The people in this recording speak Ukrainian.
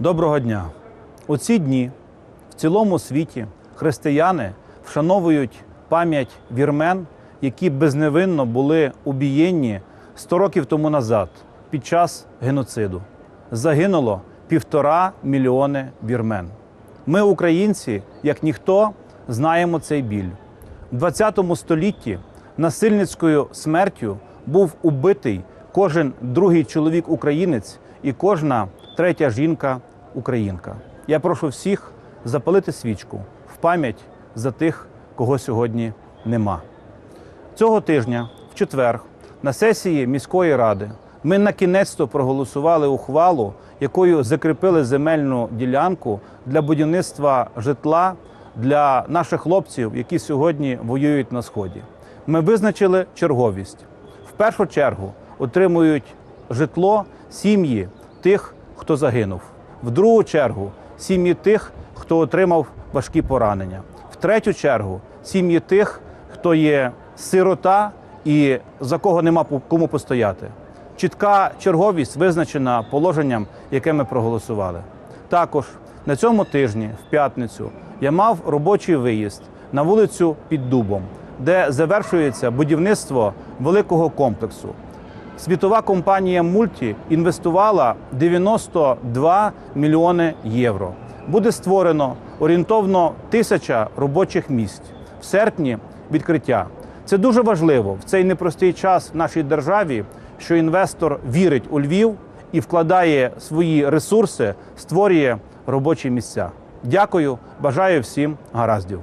Доброго дня! У ці дні в цілому світі християни вшановують пам'ять вірмен, які безневинно були убієнні 100 років тому назад під час геноциду. Загинуло півтора мільйони вірмен. Ми, українці, як ніхто, знаємо цей біль. У 20 столітті насильницькою смертю був убитий кожен другий чоловік українець і кожна третя жінка українка. Я прошу всіх запалити свічку в пам'ять за тих, кого сьогодні нема. Цього тижня, в четвер, на сесії міської ради ми на кінець-то проголосували ухвалу, якою закріпили земельну ділянку для будівництва житла для наших хлопців, які сьогодні воюють на сході. Ми визначили черговість. В першу чергу отримують житло сім'ї тих, хто загинув. В другу чергу сім'ї тих, хто отримав важкі поранення. В третю чергу сім'ї тих, хто є сирота і за кого нема кому постояти. Чітка черговість визначена положенням, яке ми проголосували. Також на цьому тижні, в п'ятницю, я мав робочий виїзд на вулицю під Дубом, де завершується будівництво великого комплексу. Світова компанія Мульті інвестувала 92 мільйони євро. Буде створено орієнтовно тисяча робочих місць в серпні відкриття. Це дуже важливо в цей непростий час в нашій державі, що інвестор вірить у Львів і вкладає свої ресурси, створює робочі місця. Дякую, бажаю всім гараздів.